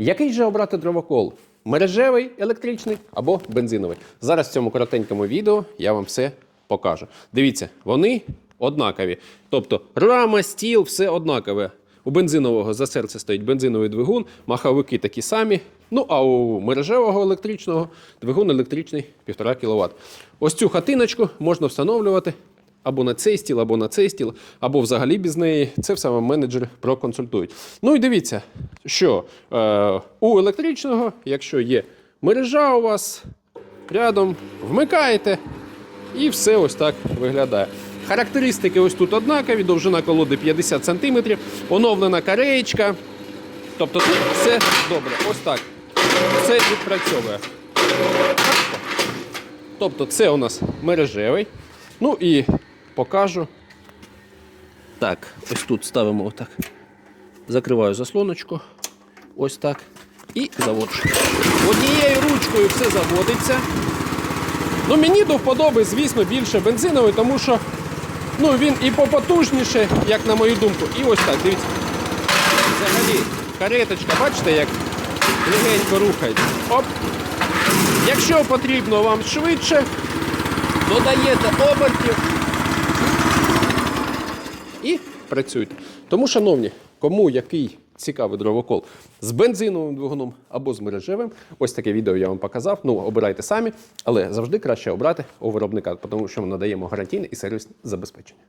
Який же обрати дровокол? Мережевий, електричний або бензиновий? Зараз в цьому коротенькому відео я вам все покажу. Дивіться, вони однакові. Тобто рама, стіл, все однакове. У бензинового за серце стоїть бензиновий двигун, маховики такі самі. Ну а у мережевого електричного двигун електричний 1,5 кВт. Ось цю хатиночку можна встановлювати або на цей стіл, або на цей стіл, або взагалі без неї. Це все менеджери проконсультують. Ну і дивіться, що е, у електричного, якщо є мережа у вас рядом, вмикаєте, і все ось так виглядає. Характеристики ось тут однакові, довжина колоди 50 см, оновлена кареєчка. Тобто тут все добре. Ось так. Все відпрацьовує. Тобто це у нас мережевий. Ну і покажу. Так, ось тут ставимо отак. Закриваю заслоночку. Ось так. І заводжу. Однією ручкою все заводиться. Ну, мені до вподоби, звісно, більше бензиновий, тому що ну, він і попотужніше, як на мою думку. І ось так, дивіться. Взагалі, кареточка, бачите, як легенько рухається. Оп. Якщо потрібно вам швидше, додаєте обертів і працюйте. Тому, шановні, кому який цікавий дровокол з бензиновим двигуном або з мережевим, ось таке відео я вам показав. Ну, обирайте самі, але завжди краще обрати у виробника, тому що ми надаємо гарантійне і сервісне забезпечення.